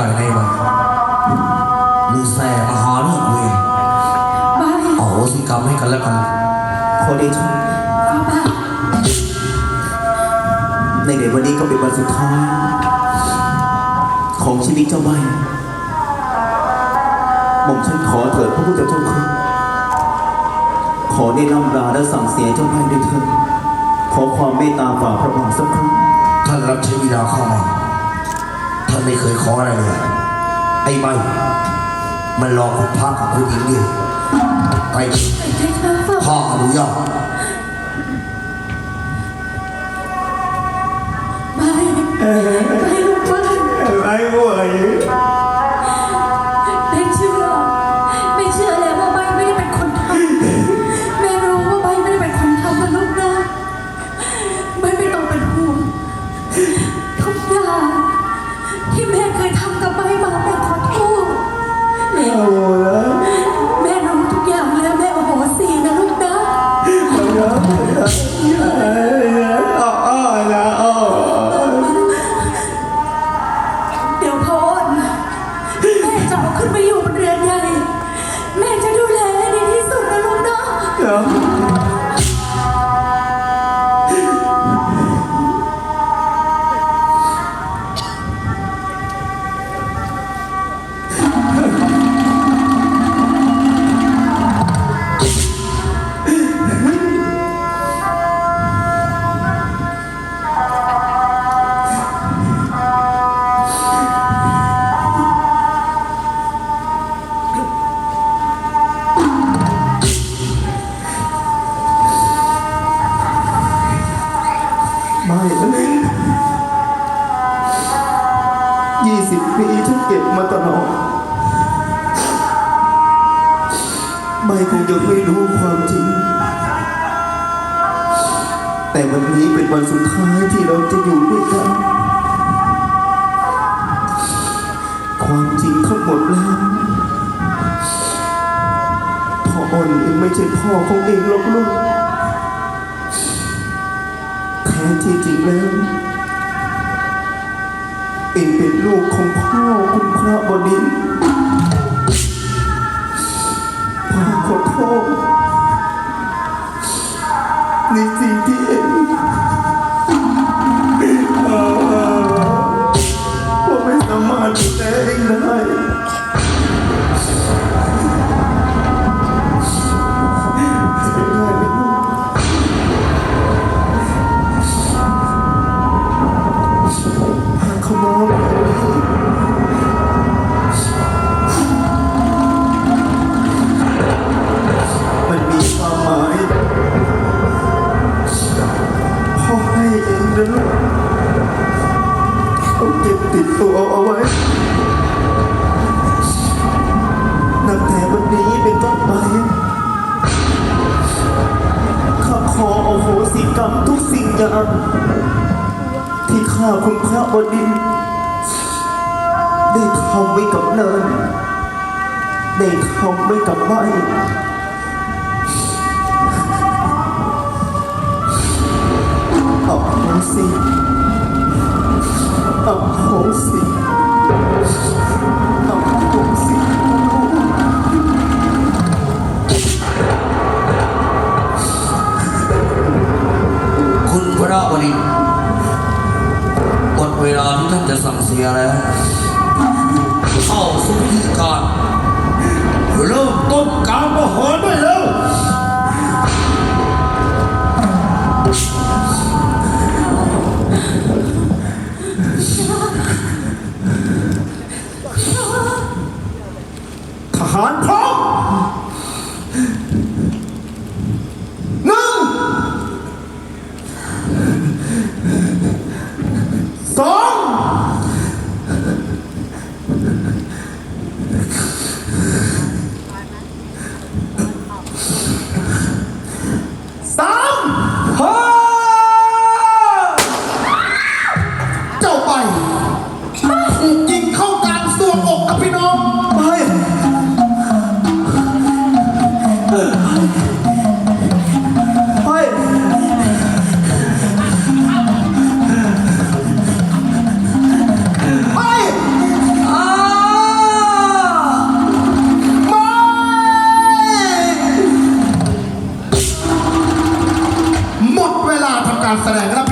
ได้ไงมันมึงแส่มาหาเรื่องกูเองไม่โอ้โหสิกรรมให้กันแล้วกันขอดชะฟ้าบาทในในวันนี้ก็เป็นวันสุดท้าย ของชีวิตเจ้าใบหม่อมฉันขอเถิดพระพุทธเจ้าค่ะขอได้นำลาและสั่งเสียเจ้าใบด้วยเถิดขอความเมตตาฝ่าพระบาทสักครั้งท่านรับใช้วิดาเข้ามา ท่านไม่เคยขออะไรเลยไอ้ไม่มันรอคุณพระกับคุณหญิงอยู่ไปไอ้เด็กนะฟ้าพ่ออนุญาตไม่ไม่ ขึ้นไปอยู่บนเรือนใหญ่แม่จะดูแลให้ดีที่สุดนะลูกนะเดี๋ยว เลยยี่สิบปีฉันเก็บมาตลอดไม่คงยังไม่รู้ความจริง แต่วันนี้เป็นวันสุดท้ายที่เราจะอยู่ด้วยกัน ความจริงทั้งหมดแล้วพ่ออ่อนเองไม่ใช่พ่อของเองหรอกลูก ท้ที่จริงแล้วเองเป็นลูกของพ่อคุณพระบดินพ่อขอโทษในสิ่งที่เอง เอาไว้นับแต่วันนี้เป็นต้นไปข้าขอโอโหสิกรรมทุกสิ่งอย่างที่ข้าคุณพระบดินได้ทำไว้กับเนินได้ทำไว้กับไม้เอาโหสิเอาโหสิ เสียแล้วเข้าสู่พิธีการเริ่มต้นการประหารได้แล้วทหารพร้อม